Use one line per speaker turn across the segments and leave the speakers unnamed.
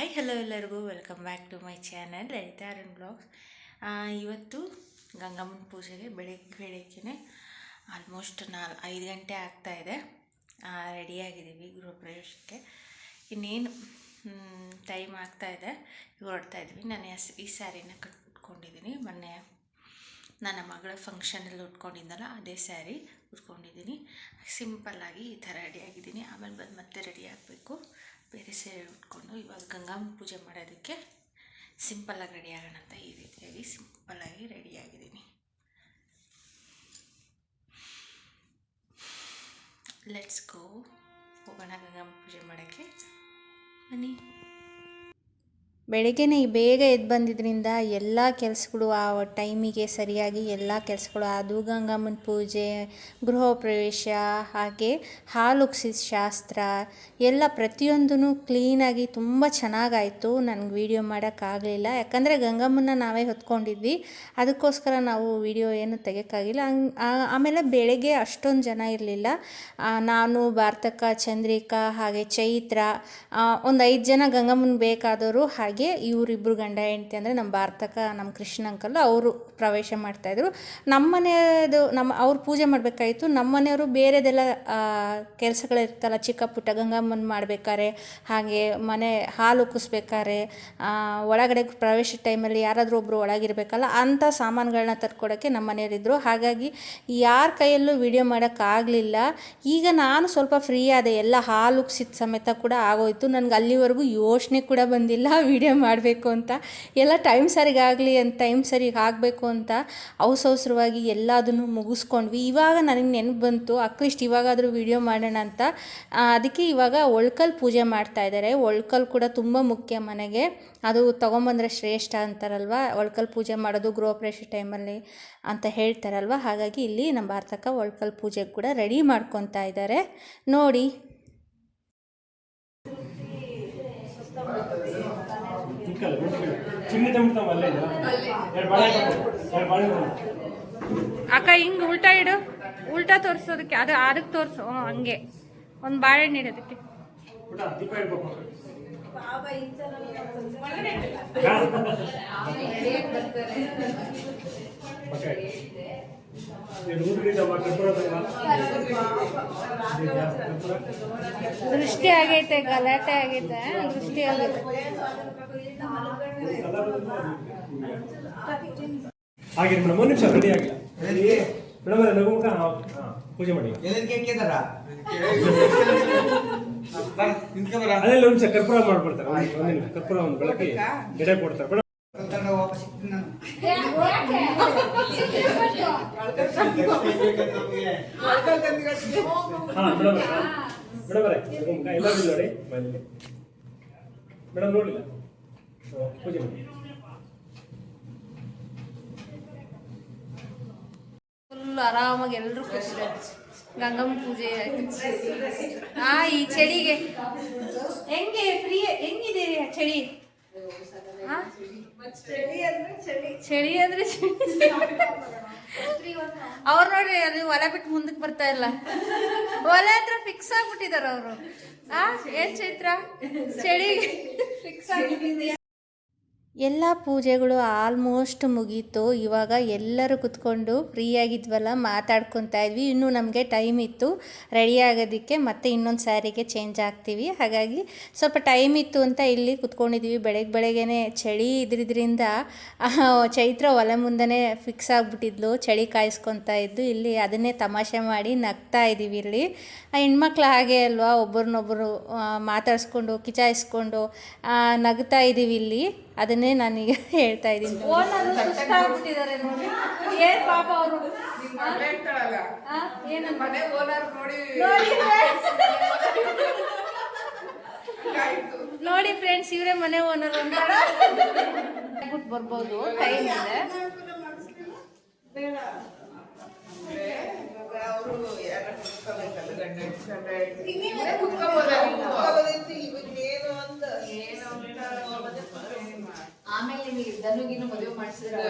Hi hello ಎಲ್ಲರಿಗೂ. Welcome back to my channel Lalitha Arun blogs ಇವತ್ತು ಗಂಗಮ್ಮನ ಪೂಜೆಗೆ ಬೆಳಗ್ಗೆ ಬೆಳಗ್ಗೆನೆ ಆಲ್ಮೋಸ್ಟ್ ನಾಲ್, ಐದು ಗಂಟೆ ಆಗ್ತಾ ಇದೆ. ರೆಡಿಯಾಗಿದ್ದೀವಿ ಗೃಹ ಪ್ರವೇಶಕ್ಕೆ ಇನ್ನೇನು ಟೈಮ್ ಆಗ್ತಾ ಇದೆ. ಹೊರಡ್ತಾ ಇದ್ವಿ ನಾನು ಈ ಸ್ಯಾರಿನ ಕಟ್ಕೊಂಡಿದ್ದೀನಿ. ಮೊನ್ನೆ ನನ್ನ ಮಗಳ ಫಂಕ್ಷನಲ್ಲಿ ಉಟ್ಕೊಂಡಿದ್ದಲ್ಲ, ಅದೇ ಸ್ಯಾರಿ ಉಟ್ಕೊಂಡಿದ್ದೀನಿ. ಸಿಂಪಲ್ಲಾಗಿ ಈ ಥರ ರೆಡಿಯಾಗಿದ್ದೀನಿ ಆಮೇಲೆ ಬಂದು ಮತ್ತೆ ರೆಡಿ ಆಗಬೇಕು. ಬೇರೆ ಸೀರೆ ಉಟ್ಕೊಂಡು ಇವಾಗ ಗಂಗಾಂಬ ಪೂಜೆ ಮಾಡೋದಕ್ಕೆ ಸಿಂಪಲ್ಲಾಗಿ ರೆಡಿ ಆಗೋಣ ಅಂತ ಈ ರೀತಿಯಾಗಿ ಸಿಂಪಲ್ಲಾಗಿ ರೆಡಿ ಆಗಿದ್ದೀನಿ. ಲೆಟ್ಸ್ ಗೋ ಹೋಗೋಣ ಗಂಗಾಂಬ ಪೂಜೆ ಮಾಡೋಕ್ಕೆ. ಬನ್ನಿ.
ಬೆಳಗ್ಗೆನೇ ಬೇಗ ಎದ್ದು ಬಂದಿದ್ದರಿಂದ ಎಲ್ಲ ಕೆಲಸಗಳು ಆ ಟೈಮಿಗೆ ಸರಿಯಾಗಿ ಎಲ್ಲ ಕೆಲಸಗಳು ಅದು ಗಂಗಮ್ಮನ ಪೂಜೆ ಗೃಹ ಪ್ರವೇಶ ಹಾಗೆ ಹಾಲು ಶಾಸ್ತ್ರ ಎಲ್ಲ ಪ್ರತಿಯೊಂದೂ ಕ್ಲೀನಾಗಿ ತುಂಬ ಚೆನ್ನಾಗಾಯಿತು. ನನಗೆ ವೀಡಿಯೋ ಮಾಡೋಕ್ಕಾಗಲಿಲ್ಲ ಯಾಕಂದರೆ ಗಂಗಮ್ಮನ ನಾವೇ ಹೊತ್ಕೊಂಡಿದ್ವಿ. ಅದಕ್ಕೋಸ್ಕರ ನಾವು ವೀಡಿಯೋ ಏನು ತೆಗೋಕ್ಕಾಗಿಲ್ಲ ಆಮೇಲೆ ಬೆಳಗ್ಗೆ ಅಷ್ಟೊಂದು ಜನ ಇರಲಿಲ್ಲ. ನಾನು, ಭಾರತಕ್ಕ, ಚಂದ್ರಿಕಾ, ಹಾಗೆ ಚೈತ್ರ ಒಂದು ಐದು ಜನ ಗಂಗಮ್ಮನ ಬೇಕಾದವರು ಹಾಗೆ ಇವರಿಬ್ಬರು ಗಂಡ ಹೆಂಡತಿ ಅಂದರೆ ನಮ್ಮ ಭಾರತಕ ನಮ್ಮ ಕೃಷ್ಣ ಅಂಕಲ್ ಅವರು ಪ್ರವೇಶ ಮಾಡ್ತಾಯಿದ್ರು ನಮ್ಮ ಮನೆಯದು ನಮ್ಮ ಅವ್ರು ಪೂಜೆ ಮಾಡಬೇಕಾಯಿತು. ನಮ್ಮ ಮನೆಯವರು ಬೇರೆದೆಲ್ಲ ಕೆಲಸಗಳಿರ್ತಲ್ಲ, ಚಿಕ್ಕ ಪುಟ್ಟ ಗಂಗಮ್ಮನ ಮಾಡಬೇಕಾರೆ, ಹಾಗೆ ಮನೆ ಹಾಲು ಕುಸ್ಬೇಕಾರೆ ಒಳಗಡೆ ಪ್ರವೇಶ ಟೈಮಲ್ಲಿ ಯಾರಾದರೂ ಒಬ್ಬರು ಒಳಗಿರಬೇಕಲ್ಲ, ಅಂಥ ಸಾಮಾನುಗಳನ್ನ ತರ್ಕೊಡೋಕ್ಕೆ ನಮ್ಮ ಮನೆಯವರಿದ್ದರು ಹಾಗಾಗಿ ಯಾರ ಕೈಯಲ್ಲೂ ವಿಡಿಯೋ ಮಾಡೋಕ್ಕಾಗಲಿಲ್ಲ ಈಗ ನಾನು ಸ್ವಲ್ಪ ಫ್ರೀ ಆದೆ, ಎಲ್ಲ ಹಾಲು ಕುಸಿದ ಸಮೇತ ಕೂಡ ಆಗೋಯ್ತು. ನನಗೆ ಅಲ್ಲಿವರೆಗೂ ಯೋಚನೆ ಕೂಡ ಬಂದಿಲ್ಲ, ವಿಡಿಯೋ ಮಾಡಬೇಕು ಅಂತ. ಎಲ್ಲ ಟೈಮ್ ಸರಿಗಾಗಲಿ ಅಂತ ಟೈಮ್ ಸರಿಗೆ ಆಗಬೇಕು ಅಂತ ಅವಸರವಾಗಿ ಎಲ್ಲದನ್ನು ಮುಗಿಸ್ಕೊಂಡ್ವಿ. ಇವಾಗ ನನಗೆ ನೆನಪು ಬಂತು ಅಟ್ಲೀಸ್ಟ್ ಇವಾಗಾದರೂ ವಿಡಿಯೋ ಮಾಡೋಣ ಅಂತ. ಅದಕ್ಕೆ ಇವಾಗ ಒಳ್ಕಲ್ ಪೂಜೆ ಮಾಡ್ತಾ ಇದ್ದಾರೆ ಒಳ್ಕಲ್ ಕೂಡ ತುಂಬ ಮುಖ್ಯ ಮನೆಗೆ. ಅದು ತೊಗೊಂಬಂದರೆ ಶ್ರೇಷ್ಠ ಅಂತಾರಲ್ವ? ಒಳ್ಕಲ್ ಪೂಜೆ ಮಾಡೋದು ಗೃಹ ಪ್ರವೇಶ ಟೈಮಲ್ಲಿ ಅಂತ ಹೇಳ್ತಾರಲ್ವ? ಹಾಗಾಗಿ ಇಲ್ಲಿ ನಮ್ಮ ಭಾರತಕ್ಕ ಒಳ್ಕಲ್ ಪೂಜೆಗೆ ಕೂಡ ರೆಡಿ ಮಾಡ್ಕೊತಾ ಇದ್ದಾರೆ ನೋಡಿ
ಚಿಕ್ಕಲ್ಲ. ಚಿಮ್ನಿ ತಂಬಿಡ್ತಾವ ಅಲ್ಲೇ. ಎರಡು ಬಾಳೆ ಎರಡು ಬಾಳೆ
ಅಕ್ಕ ಹಿಂಗ್ ಉಲ್ಟಾ ಇಡು. ಉಲ್ಟಾ ತೋರಿಸೋದಕ್ಕೆ ಅದು ಅದಕ್ಕೆ ತೋರಿಸು. ಹ್ಞೂ ಹಂಗೆ. ಒಂದು ಬಾಳೆಹಣ್ಣು ಇಡೋದಕ್ಕೆ
ದೀಪ ಇಡ್ಬೇಕು?
ದೃಷ್ಟಿ ಆಗೈತೆ ಗಲಾಟೆ ಆಗೈತೆ ದೃಷ್ಟಿ ಆಗೈತೆ.
ಆಗಿರಿ ಮೇಡಮ್ ಒಂದು ನಿಮಿಷ ರೆಡಿ ಆಗಿಲ್ಲ ಮೇಡಮ್ ಅವರೇ ನಗುಮುಖ ಪೂಜೆ ಮಾಡಿ. ಅದೆಲ್ಲ ಒಂದು ನಿಮಿಷ ಕರ್ಪೂರ ಮಾಡ್ಬಿಡ್ತಾರೆ. ಒಂದು ನಿಮಿಷ ಕರ್ಪೂರ ಒಂದು ಬೆಳಗ್ಗೆ ಎಡೆ ಕೊಡ್ತಾರೆ. ಮೇಡಮ್
ವಾಪಸ್ ಇದ್ದೀನಿ ನಾನು.
ಹಾಂ ಮೇಡಮ್ ಮೇಡಮ್ ಅವರೇ ನಗುಮುಖ ಎಲ್ಲರೂ ನೋಡಿ ಮೇಡಮ್ ನೋಡಿಲ್ಲ? ಪೂಜೆ ಮಾಡಿ
ಫುಲ್ ಆರಾಮಾಗಿ ಎಲ್ಲರೂ ಕೂತಿದ್ದಾರೆ ಗಂಗಮ್ಮ ಪೂಜೆ ಆ, ಈ ಚಳಿಗೆ. ಹೆಂಗೆ ಫ್ರೀ ಹೆಂಗಿದೆ ಚಳಿ? ಚಳಿ ಅಂದ್ರೆ ಚಳಿ. ಅವ್ರು ನೋಡ್ರಿ, ಅಲ್ಲಿ ಒಲೆ ಬಿಟ್ಟು ಮುಂದಕ್ಕೆ ಬರ್ತಾ ಇಲ್ಲ. ಒಲೆ ಹತ್ರ ಫಿಕ್ಸ್ ಆಗ್ಬಿಟ್ಟಿದಾರ ಅವರು. ಆ, ಏನ್ ಚೈತ್ರ? ಚಳಿಗೆ. ಫಿಕ್ಸ್ ಆಗ್ಬಿಟ್ಟಿದೆ.
ಎಲ್ಲ ಪೂಜೆಗಳು ಆಲ್ಮೋಸ್ಟ್ ಮುಗೀತು. ಇವಾಗ ಎಲ್ಲರೂ ಕುತ್ಕೊಂಡು ಫ್ರೀಯಾಗಿದ್ವಲ್ಲ ಮಾತಾಡ್ಕೊತಾ ಇದ್ವಿ. ಇನ್ನೂ ನಮಗೆ ಟೈಮ್ ಇತ್ತು. ರೆಡಿ ಆಗೋದಕ್ಕೆ ಮತ್ತೆ ಇನ್ನೊಂದು ಸ್ಯಾರಿಗೆ ಚೇಂಜ್ ಆಗ್ತೀವಿ. ಹಾಗಾಗಿ ಸ್ವಲ್ಪ ಟೈಮ್ ಇತ್ತು ಅಂತ ಇಲ್ಲಿ ಕುತ್ಕೊಂಡಿದ್ದೀವಿ ಬೆಳಗ್ಗೆ ಬೆಳಗ್ಗೆನೆ ಚಳಿ ಇದ್ರಿದ್ರಿಂದ ಚೈತ್ರ ಒಲೆ ಮುಂದೆನೇ ಫಿಕ್ಸ್ ಆಗಿಬಿಟ್ಟಿದ್ಲು. ಚಳಿ ಕಾಯಿಸ್ಕೊತಾ ಇದ್ದು ಇಲ್ಲಿ ಅದನ್ನೇ ತಮಾಷೆ ಮಾಡಿ ನಗ್ತಾ ಇದ್ದೀವಿ ಇಲ್ಲಿ. ಹೆಣ್ಮಕ್ಳು ಹಾಗೆ ಅಲ್ವಾ? ಒಬ್ಬರನ್ನೊಬ್ಬರು ಮಾತಾಡಿಸ್ಕೊಂಡು, ಕಿಚಾಯಿಸ್ಕೊಂಡು ನಗ್ತಾ ಇದ್ದೀವಿ ಇಲ್ಲಿ. ಅದನ್ನೇ ನಾನೀಗ ಹೇಳ್ತಾ ಇದ್ದೀನಿ
ನೋಡಿ. ಏನ್ ಪಾಪ ಅವರು? ನೋಡಿ ಫ್ರೆಂಡ್ಸ್ ಇವರೇ ಮನೆ ಓನರ್ ಬಿಟ್ಟು ಬರ್ಬೋದು ಟೈಮ್ ಇದೆ.
ಆಮೇಲೆ ನಿಮಗೆ ಧನುಗಿನ ಮದುವೆ ಮಾಡಿಸಿದ್ರೆ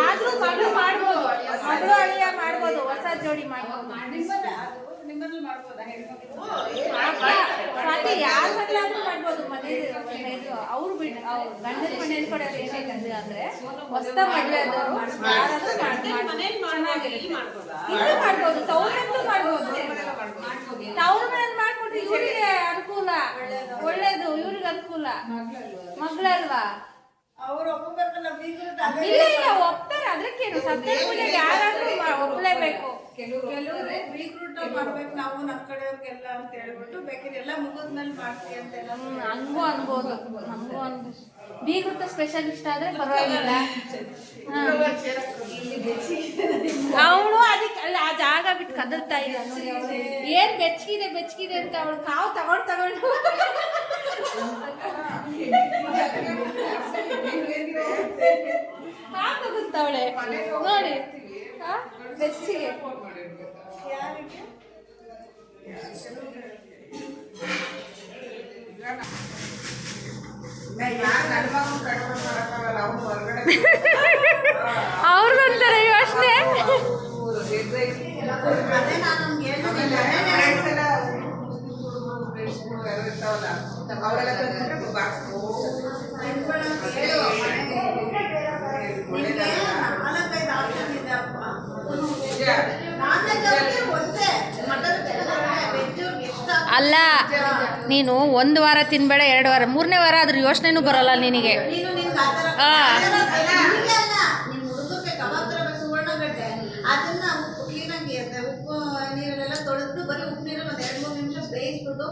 ಆದ್ರೂ ಮಗಳು ಮಾಡ್ಬೋದು. ಮಗಳು ಅಳಿಯ ಮಾಡ್ಬೋದು ಹೊಸ ಜೋಡಿ ಮಾಡ್ಬೋದು. ಸ್ವಾತಿ ಯಾರ ಮಕ್ಕಳಾದ್ರೂ ಮಾಡ್ಬೋದು ಮನೆ ಇದು ಅವ್ರು ಬಿಡ ಅವ್ರು ಗಂಡನ ಮನೇಲಿ ಕೂಡ ಏನಾಯ್ತಂದ್ರೆ ಅಂದ್ರೆ ಹೊಸ ಮದುವೆ ಆದವರು ಯಾರಾದ್ರೂ ಇಲ್ಲೂ ಮಾಡ್ಬೋದು? ತವ್ರಂತೂ ಮಾಡ್ಬೋದು ತವ್ರ ಮನೇಲಿ ಮಾಡ್ಕೊಂಡ್ರೆ ಇವರಿಗೆ ಅನುಕೂಲ ಒಳ್ಳೇದು ಇವ್ರಿಗೆ ಅನುಕೂಲ. ಮಗಳಲ್ವಾ? ಇಲ್ಲ ಇಲ್ಲ ಒಪ್ತಾರೆ. ಅದಕ್ಕೇನು ಸತ್ಯ ಪೂಜೆಗೆ ಯಾರಾದ್ರೂ ಒಪ್ಲೇಬೇಕು.
ಕೆಲವರು ಬೀಗ್ರೂಟ ಮಾಡ್ಬೇಕು. ನಾವು ನಮ್ಮ ಕಡೆಯವ್ರಿಗೆಲ್ಲ ಅಂತ ಹೇಳ್ಬಿಟ್ಟು ಬೇಕಿದ್ರೆ ಎಲ್ಲ ಮುಗಿದ್ಮೇಲೆ ಮಾಡ್ತೀವಿ ಅಂತ ಎಲ್ಲ
ಹಂಗೂ ಅನ್ಬೋದು. ಹಂಗೂ ಅನ್ಬೋದು ಬೀಗ್ರೂಟ ಸ್ಪೆಷಲಿಸ್ಟ್ ಆದ್ರೆ ಪರವಾಗಿಲ್ಲ. ಅವಳು ಅದಕ್ಕೆ ಅಲ್ಲ ಆ ಜಾಗ ಬಿಟ್ಟು ಕದಲ್ತಾ ಇಲ್ಲ ನೋಡಿ ಅವಳು. ಏನ್ ಬೆಚ್ಚಗಿದೆ ಬೆಚ್ಚಗಿದೆ ಅಂತ ಅವಳು ಕಾವು ತಗೊಂಡು ತಗೊಂಡು ತಗೊಂತವಳೆ ನೋಡಿ. ಬೆಚ್ಚಿಗೆ ಅವ್ರಿಗೊಂಥರ ಯೋಚನೆ
ಅದೇ ನಾನು ನಮ್ಗೆ ಹೇಳಿದ್ರೆ ನಾಲ್ಕೈದು ಆಪ್ಷನ್ ಇದೆ ಅಪ್ಪ ನಾನ್ ವೆಜ್ ಅವ್ರಿಗೆ ಒಂದೇ ಮಟನ್ ವೆಜ್ ಎಷ್ಟು
ಅಲ್ಲ ನೀನು ಒಂದು ವಾರ ತಿನ್ಬೇಡ ಎರಡು ವಾರ ಮೂರನೇ ವಾರ ಅದ್ರ ಯೋಚನೆನೂ ಬರಲ್ಲ ನಿನಗೆ
ನೀನು ನಿನ್ಗೆ ಆ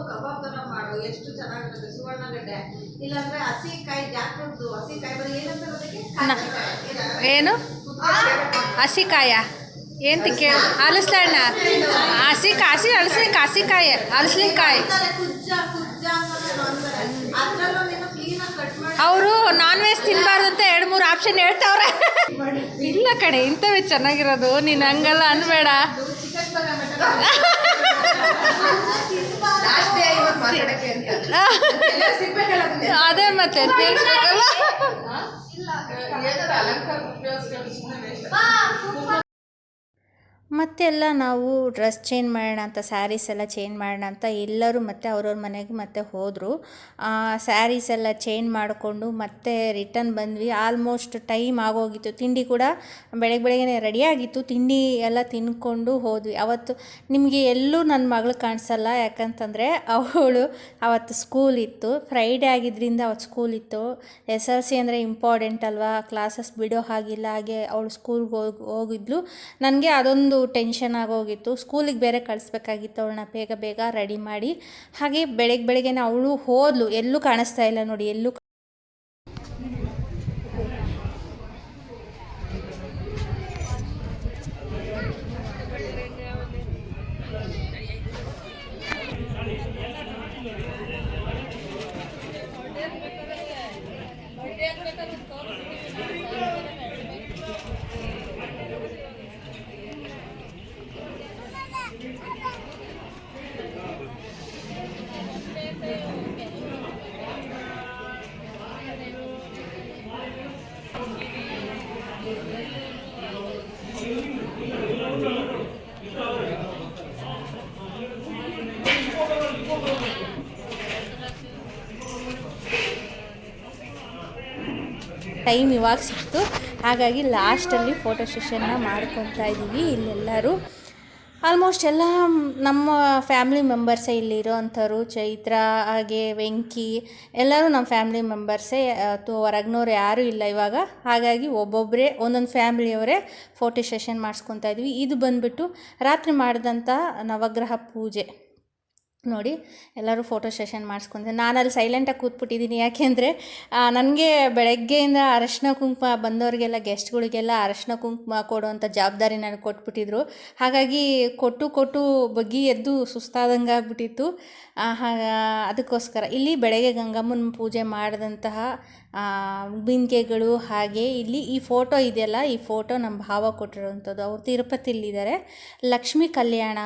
ಕಬಾಬ್ ತರ ಮಾಡು ಎಷ್ಟು ಚೆನ್ನಾಗಿರುತ್ತೆ ಸುವರ್ಣಗಡ್ಡೆ ಇಲ್ಲಾಂದ್ರೆ ಹಸಿಕಾಯಿ ಜಾಕ್ರದ್ದು ಹಸಿಕಾಯಿ ಬರೀ ಏನಂತಾರೆ ಅದಕ್ಕೆ ಕಾಯಿಕಾಯಿ. ಏನಂತಾರೆ?
ಏನು ಹಲಸಣ್ಣ ಹಸಿ ಕಾಸಿ ಹಲಸಿ
ಕಾಸಿ ಕಾಯಿ ಕಟ್ ಮಾಡಿ
ಅವರು ನಾನ್ ವೆಜ್ ತಿನ್ನಬಾರ್ದು ಅಂತ ಎರಡು ಮೂರು ಆಪ್ಷನ್ ಹೇಳ್ತಾವ್ರೆ. ಇಲ್ಲ ಕಣೆ, ಇಂಥವೇ ಚೆನ್ನಾಗಿರೋದು. ನೀನು ಹಂಗಲ್ಲ ಅನ್ಬೇಡ. ಅದೇ ಮತ್ತೆ ಮತ್ತೆಲ್ಲ ನಾವು ಡ್ರೆಸ್ ಚೇಂಜ್ ಮಾಡೋಣ ಅಂತ, ಸ್ಯಾರೀಸ್ ಎಲ್ಲ ಚೇಂಜ್ ಮಾಡೋಣ ಅಂತ ಎಲ್ಲರೂ ಮತ್ತೆ ಅವ್ರವ್ರ ಮನೆಗೆ ಮತ್ತೆ ಹೋದರು. ಸ್ಯಾರೀಸ್ ಎಲ್ಲ ಚೇಂಜ್ ಮಾಡಿಕೊಂಡು ಮತ್ತೆ ರಿಟರ್ನ್ ಬಂದ್ವಿ. ಆಲ್ಮೋಸ್ಟ್ ಟೈಮ್ ಆಗೋಗಿತ್ತು. ತಿಂಡಿ ಕೂಡ ಬೆಳಗ್ಗೆ ಬೆಳಗ್ಗೆ ರೆಡಿಯಾಗಿತ್ತು ತಿಂಡಿ ಎಲ್ಲ ತಿನ್ಕೊಂಡು ಹೋದ್ವಿ. ಅವತ್ತು ನಿಮಗೆ ಎಲ್ಲೂ ನನ್ನ ಮಗಳು ಕಾಣಿಸಲ್ಲ. ಯಾಕಂತಂದರೆ ಅವಳು ಅವತ್ತು ಸ್ಕೂಲ್ ಇತ್ತು. ಫ್ರೈಡೇ ಆಗಿದ್ದರಿಂದ ಅವತ್ತು ಸ್ಕೂಲ್ ಇತ್ತು. ಎಸ್ ಎಲ್ ಸಿ ಅಂದರೆ ಇಂಪಾರ್ಟೆಂಟ್ ಅಲ್ವಾ? ಕ್ಲಾಸಸ್ ಬಿಡೋ ಹಾಗಿಲ್ಲ. ಹಾಗೆ ಅವಳು ಸ್ಕೂಲ್ಗೆ ಹೋಗಿ, ಹೋಗಿದ್ಲು. ನನಗೆ ಅದೊಂದು ಟೆನ್ಷನ್ ಆಗೋಗಿತ್ತು. ಸ್ಕೂಲಿಗೆ ಬೇರೆ ಕಳಿಸ್ಬೇಕಾಗಿತ್ತು. ಅವಳನ್ನ ಬೇಗ ಬೇಗ ರೆಡಿ ಮಾಡಿ. ಹಾಗೆ ಬೆಳಗ್ಗೆ ಬೆಳಗ್ಗೆನೇ ಅವಳು ಹೋದ್ಲು. ಎಲ್ಲೂ ಕಾಣಿಸ್ತಾ ಇಲ್ಲ ನೋಡಿ. ಎಲ್ಲೂ ಟೈಮ್ ಇವಾಗ ಸಿಕ್ತು. ಹಾಗಾಗಿ ಲಾಸ್ಟಲ್ಲಿ ಫೋಟೋ ಸೆಷನ್ನ ಮಾಡ್ಕೊತಾ ಇದ್ದೀವಿ ಇಲ್ಲೆಲ್ಲರೂ. ಆಲ್ಮೋಸ್ಟ್ ಎಲ್ಲ ನಮ್ಮ ಫ್ಯಾಮ್ಲಿ ಮೆಂಬರ್ಸೇ ಇಲ್ಲಿರೋ ಅಂಥವ್ರು ಚೈತ್ರ, ಹಾಗೆ ವೆಂಕಿ, ಎಲ್ಲರೂ ನಮ್ಮ ಫ್ಯಾಮ್ಲಿ ಮೆಂಬರ್ಸೇ ಅಥವಾ ಹೊರಗ್ನವ್ರು ಯಾರೂ ಇಲ್ಲ ಇವಾಗ. ಹಾಗಾಗಿ ಒಬ್ಬೊಬ್ಬರೇ ಒಂದೊಂದು ಫ್ಯಾಮ್ಲಿಯವರೇ ಫೋಟೋ ಸೆಷನ್ ಮಾಡಿಸ್ಕೊತಾ ಇದ್ವಿ ಇದು ಬಂದುಬಿಟ್ಟು ರಾತ್ರಿ ಮಾಡಿದಂಥ ನವಗ್ರಹ ಪೂಜೆ. ನೋಡಿ, ಎಲ್ಲರೂ ಫೋಟೋ ಸೆಷನ್ ಮಾಡಿಸ್ಕೊಂಡೆ ನಾನು ಅಲ್ಲಿ ಸೈಲೆಂಟಾಗಿ ಕೂತ್ಬಿಟ್ಟಿದ್ದೀನಿ ಯಾಕೆಂದರೆ ನನಗೆ ಬೆಳಗ್ಗೆಯಿಂದ ಅರಶಿನ ಕುಂಕುಮ ಬಂದವರಿಗೆಲ್ಲ ಗೆಸ್ಟ್ಗಳಿಗೆಲ್ಲ ಅರಶಿನ ಕುಂಕುಮ ಕೊಡುವಂಥ ಜವಾಬ್ದಾರಿ ನನಗೆ ಕೊಟ್ಬಿಟ್ಟಿದ್ರು. ಹಾಗಾಗಿ ಕೊಟ್ಟು ಕೊಟ್ಟು ಬಗ್ಗಿ ಎದ್ದು ಸುಸ್ತಾದಂಗೆ ಆಗ್ಬಿಟ್ಟಿತ್ತು. ಅದಕ್ಕೋಸ್ಕರ. ಇಲ್ಲಿ ಬೆಳಗ್ಗೆ ಗಂಗಮ್ಮನ ಪೂಜೆ ಮಾಡಿದಂತಹ ಬಿಂದಿಗೆಗಳು ಹಾಗೆ ಇಲ್ಲಿ ಈ ಫೋಟೋ ಇದೆಯಲ್ಲ, ಈ ಫೋಟೋ ನಮ್ಮ ಭಾವ ಕೊಟ್ಟಿರುವಂಥದ್ದು. ಅವ್ರು ತಿರುಪತಿಲಿದ್ದಾರೆ ಲಕ್ಷ್ಮೀ ಕಲ್ಯಾಣ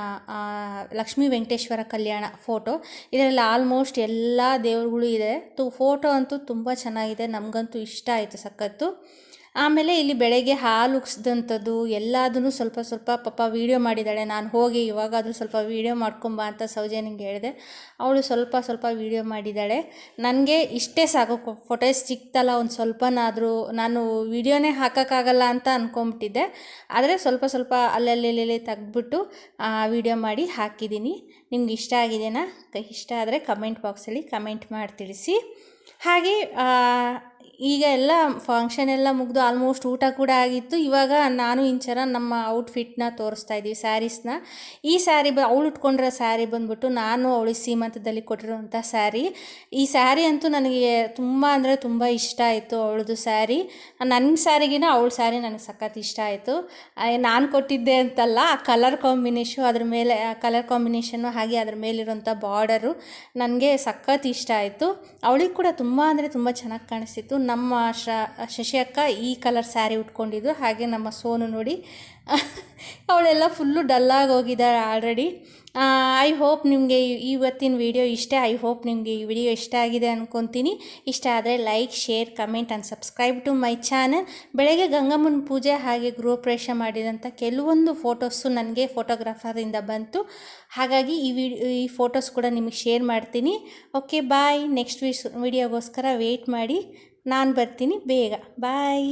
ಲಕ್ಷ್ಮೀ ವೆಂಕಟೇಶ್ವರ ಕಲ್ಯಾಣ ಫೋಟೋ. ಇದರಲ್ಲಿ ಆಲ್ಮೋಸ್ಟ್ ಎಲ್ಲ ದೇವರುಗಳು ಇದೆ. ತು, ಫೋಟೋ ಅಂತೂ ತುಂಬ ಚೆನ್ನಾಗಿದೆ. ನಮಗಂತೂ ಇಷ್ಟ ಆಯಿತು ಸಖತ್ತು. ಆಮೇಲೆ ಇಲ್ಲಿ ಬೆಳಗ್ಗೆ ಹಾಲು ಉಗ್ಸ್ದಂಥದ್ದು ಎಲ್ಲದನ್ನು ಸ್ವಲ್ಪ ಸ್ವಲ್ಪ ಪಾಪ ವೀಡಿಯೋ ಮಾಡಿದ್ದಾಳೆ. ನಾನು ಹೋಗಿ ಇವಾಗಾದರೂ ಸ್ವಲ್ಪ ವೀಡಿಯೋ ಮಾಡ್ಕೊಂಬ ಅಂತ ಸೌಜನಿಗೆ ಹೇಳಿದೆ. ಅವಳು ಸ್ವಲ್ಪ ಸ್ವಲ್ಪ ವೀಡಿಯೋ ಮಾಡಿದ್ದಾಳೆ. ನನಗೆ ಇಷ್ಟೇ ಸಾಕು. ಫೋಟೋಸ್ ಸಿಕ್ತಲ್ಲ, ಒಂದು ಸ್ವಲ್ಪನಾದರೂ. ನಾನು ವೀಡಿಯೋನೇ ಹಾಕೋಕ್ಕಾಗಲ್ಲ ಅಂತ ಅಂದ್ಕೊಂಬಿಟ್ಟಿದ್ದೆ ಆದರೆ ಸ್ವಲ್ಪ ಸ್ವಲ್ಪ ಅಲ್ಲಲ್ಲಿ ತೆಗ್ದುಬಿಟ್ಟು ವೀಡಿಯೋ ಮಾಡಿ ಹಾಕಿದ್ದೀನಿ. ನಿಮ್ಗೆ ಇಷ್ಟ ಆಗಿದೆಯಾ? ಇಷ್ಟ ಆದರೆ ಕಮೆಂಟ್ ಬಾಕ್ಸಲ್ಲಿ ಕಮೆಂಟ್ ಮಾಡಿ ತಿಳಿಸಿ. ಹಾಗೆ ಈಗ ಎಲ್ಲ ಫಂಕ್ಷನ್ ಎಲ್ಲ ಮುಗಿದು ಆಲ್ಮೋಸ್ಟ್ ಊಟ ಕೂಡ ಆಗಿತ್ತು. ಇವಾಗ ನಾನು ಇಂಚರ ನಮ್ಮ ಔಟ್ಫಿಟ್ನ ತೋರಿಸ್ತಾ ಇದ್ದೀವಿ ಸ್ಯಾರೀಸ್ನ ಈ ಸ್ಯಾರಿ ಬ, ಅವಳು ಉಟ್ಕೊಂಡಿರೋ ಸ್ಯಾರಿ ಬಂದ್ಬಿಟ್ಟು ನಾನು ಅವಳಿಗೆ ಸೀಮಂತದಲ್ಲಿ ಕೊಟ್ಟಿರುವಂಥ ಸ್ಯಾರಿ ಈ ಸ್ಯಾರಿ ಅಂತೂ ನನಗೆ ತುಂಬ ಅಂದರೆ ತುಂಬ ಇಷ್ಟ ಆಯಿತು ಅವಳದು ಸ್ಯಾರಿ ನನ್ನ ಸ್ಯಾರಿಗಿನ ಅವಳ ಸ್ಯಾರಿ ನನಗೆ ಸಖತ್ ಇಷ್ಟ ಆಯಿತು. ನಾನು ಕೊಟ್ಟಿದ್ದೆ ಅಂತಲ್ಲ, ಆ ಕಲರ್ ಕಾಂಬಿನೇಷನ್ ಅದ್ರ ಮೇಲೆ, ಆ ಕಲರ್ ಕಾಂಬಿನೇಷನ್ನು ಹಾಗೆ ಅದ್ರ ಮೇಲಿರುವಂಥ ಬಾರ್ಡರು ನನಗೆ ಸಖತ್ ಇಷ್ಟ ಆಯಿತು. ಅವಳಿಗೆ ಕೂಡ ತುಂಬ ಅಂದರೆ ತುಂಬ ಚೆನ್ನಾಗಿ ಕಾಣಿಸ್ತಿತ್ತು. ನಮ್ಮ ಶ ಶಶಿ ಅಕ್ಕ ಈ ಕಲರ್ ಸ್ಯಾರಿ ಉಟ್ಕೊಂಡಿದ್ದು. ಹಾಗೆ ನಮ್ಮ ಸೋನು ನೋಡಿ. ಅವಳೆಲ್ಲ ಫುಲ್ಲು ಡಲ್ಲಾಗಿ ಹೋಗಿದ್ದಾಳೆ ಆಲ್ರೆಡಿ ಐ ಹೋಪ್ ನಿಮಗೆ ಇವತ್ತಿನ ವಿಡಿಯೋ ಇಷ್ಟ. ಐ ಹೋಪ್ ನಿಮಗೆ ಈ ವಿಡಿಯೋ ಇಷ್ಟ ಆಗಿದೆ ಅಂದ್ಕೊತೀನಿ ಇಷ್ಟ ಆದರೆ like share comment and subscribe to my channel ಬೆಳಗ್ಗೆ ಗಂಗಮ್ಮನ ಪೂಜೆ ಹಾಗೆ ಗೃಹಪ್ರವೇಶ ಮಾಡಿದಂಥ ಕೆಲವೊಂದು ಫೋಟೋಸು ನನಗೆ ಫೋಟೋಗ್ರಾಫರಿಂದ ಬಂತು. ಹಾಗಾಗಿ ಈ ವಿಡಿಯೋ ಈ ಫೋಟೋಸ್ ಕೂಡ ನಿಮಗೆ ಶೇರ್ ಮಾಡ್ತೀನಿ. ಓಕೆ ಬಾಯ್ ನೆಕ್ಸ್ಟ್ ವಿಶ್ ವಿಡಿಯೋಗೋಸ್ಕರ ವೆಯ್ಟ್ ಮಾಡಿ. ನಾನು ಬರ್ತೀನಿ ಬೇಗ. ಬಾಯ್